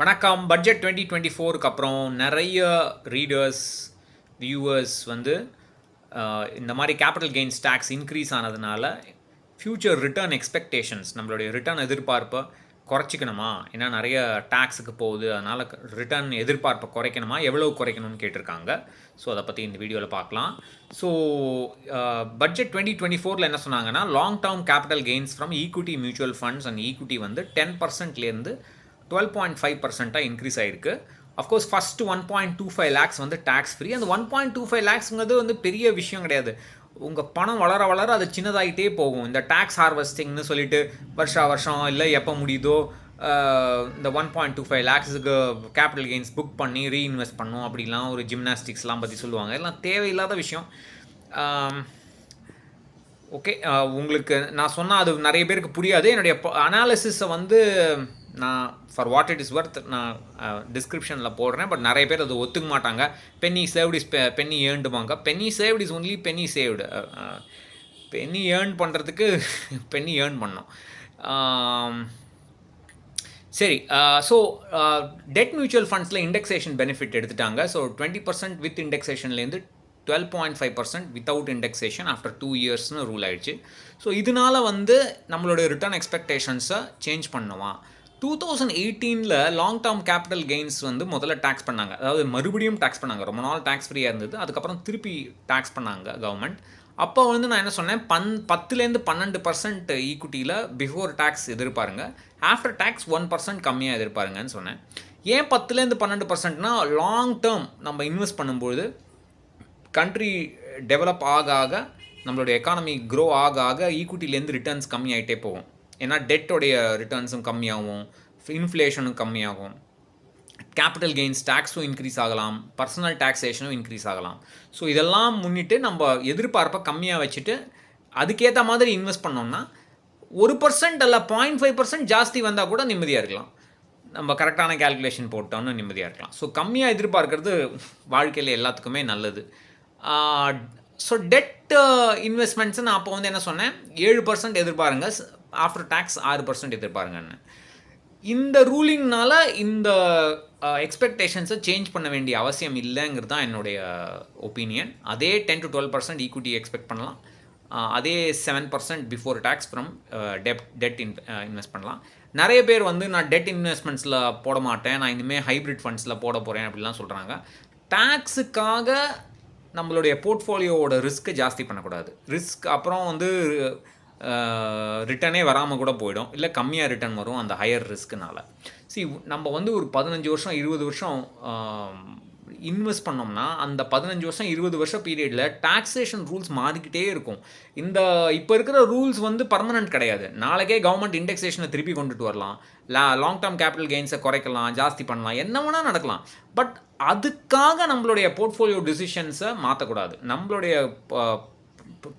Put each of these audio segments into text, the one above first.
வணக்கம். Budget twenty twenty ஃபோருக்கு அப்புறம் நிறைய ரீடர்ஸ் வியூவர்ஸ் வந்து இந்த மாதிரி கேபிட்டல் கெயின்ஸ் டேக்ஸ் இன்க்ரீஸ் ஆனதுனால ஃப்யூச்சர் ரிட்டர்ன் எக்ஸ்பெக்டேஷன்ஸ் நம்மளுடைய ரிட்டர்ன் எதிர்பார்ப்பை குறைச்சிக்கணுமா? ஏன்னா நிறைய டேக்ஸுக்கு போகுது. அதனால் ரிட்டர்ன் எதிர்பார்ப்பை குறைக்கணுமா? எவ்வளோ குறைக்கணும்னு கேட்டிருக்காங்க. ஸோ அதை பற்றி இந்த வீடியோவில் பார்க்கலாம். ஸோ பட்ஜெட் டுவெண்ட்டி டுவெண்ட்டி ஃபோரில் என்ன சொன்னாங்கன்னா long term capital gains from equity mutual funds and equity வந்து டென் பர்சன்ட்லேருந்து டுவெல் பாயிண்ட் ஃபைவ் பர்சென்ட்டாக இன்க்ரீஸ் ஆயிருக்கு. Of course first one point two five lakhs வந்து டேக்ஸ் ஃப்ரீ அந்த ஒன் பாயிண்ட் டூ ஃபைவ் லேக்ஸுங்கிறது வந்து பெரிய விஷயம் கிடையாது. உங்கள் பணம் வளர வளர அது சின்னதாகிட்டே போகும். இந்த டேக்ஸ் ஹார்வெஸ்டிங்னு சொல்லிட்டு வருஷா வருஷம் இல்லை எப்போ முடியுதோ இந்த ஒன் பாயிண்ட் டூ ஃபைவ் லேக்ஸுக்கு கேபிட்டல் கெயின்ஸ் புக் பண்ணி ரீஇன்வெஸ்ட் பண்ணும் அப்படிலாம் ஒரு ஜிம்னாஸ்டிக்ஸ்லாம் பற்றி சொல்லுவாங்க. எல்லாம் தேவையில்லாத விஷயம். ஓகே உங்களுக்கு நான் சொன்னால் அது நிறைய பேருக்கு புரியாது. என்னுடைய அனாலிசிஸை வந்து நான் for what it is worth நான் டிஸ்கிரிப்ஷனில் போடுறேன் பட் நிறைய பேர் அது ஒத்துக்க மாட்டாங்க. Penny saved is penny ஏர்ண்டுவாங்க penny saved is only penny saved penny earn பண்ணுறதுக்கு பென்னி ஏர்ன் பண்ணோம். சரி ஸோ டெட் மியூச்சுவல் ஃபண்ட்ஸில் இண்டெக்ஸேஷன் பெனிஃபிட் எடுத்துட்டாங்க. So twenty percent with இண்டெக்ஸேஷன்லேருந்து twelve point five percent without indexation after two இயர்ஸ்னு rule ஆயிடுச்சு. So இதனால வந்து நம்மளுடைய return எக்ஸ்பெக்டேஷன்ஸை சேஞ்ச் பண்ணுவான் டூ தௌசண்ட் எயிட்டீனில் லாங் டேர்ம் கேபிட்டல் கெயின்ஸ் வந்து முதல்ல டேக்ஸ் பண்ணாங்க. அதாவது மறுபடியும் டேக்ஸ் பண்ணாங்க. ரொம்ப நாள் டேக்ஸ் ஃப்ரீயாக இருந்தது. அதுக்கப்புறம் திருப்பி டேக்ஸ் பண்ணாங்க கவர்மெண்ட் அப்போ வந்து நான் என்ன சொன்னேன்? பன் பத்துலேருந்து பன்னெண்டு பர்சன்ட் ஈக்குட்டியில் பிஃபோர் டேக்ஸ் எதிர்பாருங்க. ஆஃப்டர் டேக்ஸ் ஒன் பர்சன்ட் கம்மியாக எதிர்பாருங்கன்னு சொன்னேன். ஏன் பத்துலேருந்து பன்னெண்டு பர்சன்ட்னா லாங் டேர்ம் நம்ம இன்வெஸ்ட் பண்ணும்போது கண்ட்ரி டெவலப் ஆக ஆக நம்மளுடைய எக்கானமி க்ரோ ஆக ஆக ஈக்குட்டிலேருந்து ரிட்டர்ன்ஸ் கம்மியாயிட்டே போகும். ஏன்னா டெட்டோடைய ரிட்டர்ன்ஸும் கம்மியாகும் இன்ஃப்ளேஷனும் கம்மியாகும். கேபிட்டல் கெயின்ஸ் டேக்ஸும் இன்க்ரீஸ் ஆகலாம் பர்சனல் டேக்ஸேஷனும் இன்க்ரீஸ் ஆகலாம். ஸோ இதெல்லாம் முன்னிட்டு நம்ம எதிர்பார்ப்பை கம்மியாக வச்சுட்டு அதுக்கேற்ற மாதிரி இன்வெஸ்ட் பண்ணோம்னா ஒரு பர்சன்ட் அல்ல பாயிண்ட் ஃபைவ் பர்சன்ட் ஜாஸ்தி வந்தால் கூட நிம்மதியாக இருக்கலாம். நம்ம கரெக்டான கேல்குலேஷன் போட்டோம்னு நிம்மதியாக இருக்கலாம். ஸோ கம்மியாக எதிர்பார்க்கறது வாழ்க்கையில் எல்லாத்துக்குமே நல்லது. ஸோ டெட் இன்வெஸ்ட்மெண்ட்ஸ் நான் அப்போ வந்து என்ன சொன்னேன்? ஏழு பர்சன்ட் எதிர்பாருங்க. ஆஃப்டர் டேக்ஸ் ஆறு பர்சன்ட் எதிர்பாருங்கன்னு இந்த ரூலிங்னால இந்த எக்ஸ்பெக்டேஷன்ஸை சேஞ்ச் பண்ண வேண்டிய அவசியம் இல்லைங்கிறது தான் என்னுடைய ஒப்பீனியன் அதே ten to twelve percent equity expect பண்ணலாம். அதே seven percent before tax from debt debt in invest பண்ணலாம். நிறைய பேர் வந்து நான் டெட் இன்வெஸ்ட்மெண்ட்ஸில் போட மாட்டேன். நான் இனிமேல் ஹைப்ரிட் ஃபண்ட்ஸில் போட போகிறேன் அப்படிலாம் சொல்கிறாங்க டேக்ஸுக்காக நம்மளுடைய போர்ட்ஃபோலியோவோட ரிஸ்க்கை ஜாஸ்தி பண்ணக்கூடாது. ரிஸ்க் அப்புறம் வந்து ரிட்டனே வராமல் கூட போயிடும். இல்லை கம்மியாக ரிட்டர்ன் வரும் அந்த ஹையர் ரிஸ்க்குனால சி நம்ம வந்து ஒரு பதினஞ்சு வருஷம் இருபது வருஷம் இன்வெஸ்ட் பண்ணோம்னா அந்த பதினஞ்சு வருஷம் இருபது வருஷம் பீரியடில் டாக்ஸேஷன் ரூல்ஸ் மாறிக்கிட்டே இருக்கும். இந்த இப்போ இருக்கிற ரூல்ஸ் வந்து பர்மனன்ட் கிடையாது. நாளைக்கே கவர்மெண்ட் இண்டெக்ஸேஷனை திருப்பி கொண்டுட்டு வரலாம். லா லாங் டேர்ம் கேபிட்டல் கெயின்ஸை குறைக்கலாம் ஜாஸ்தி பண்ணலாம் என்ன வேணால் நடக்கலாம். பட் அதுக்காக நம்மளுடைய போர்ட்ஃபோலியோ டிசிஷன்ஸை மாற்றக்கூடாது நம்மளுடைய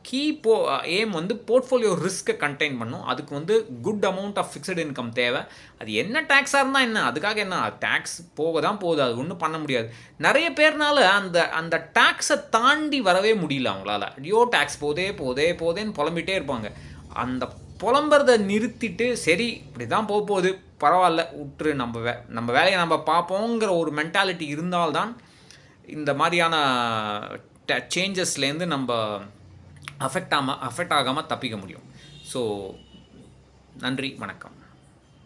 கீ போ ஏம் வந்து போர்ட்ஃபோலியோ ரிஸ்க்கை கண்டெயின் பண்ணும். அதுக்கு வந்து good amount of fixed income தேவை. அது என்ன டேக்ஸாக இருந்தால் என்ன? அதுக்காக என்ன? டேக்ஸ் போக தான் போகுது. அது ஒன்றும் பண்ண முடியாது. நிறைய பேர்னால அந்த அந்த டேக்ஸை தாண்டி வரவே முடியல அவங்களால. ஐயோ டேக்ஸ் போதே போதே போதேன்னு புலம்பிட்டே இருப்பாங்க. அந்த புலம்புறத நிறுத்திட்டு சரி இப்படி தான் போக போகுது. பரவாயில்ல விட்டுரு நம்ம வே நம்ம வேலையை நம்ம பார்ப்போங்கிற ஒரு மென்டாலிட்டி இருந்தால்தான் இந்த மாதிரியான சேஞ்சஸ்லேருந்து நம்ம அஃபெக்ட் ஆகாமல் அஃபெக்ட் ஆகாமல் தப்பிக்க முடியும். ஸோ நன்றி வணக்கம்.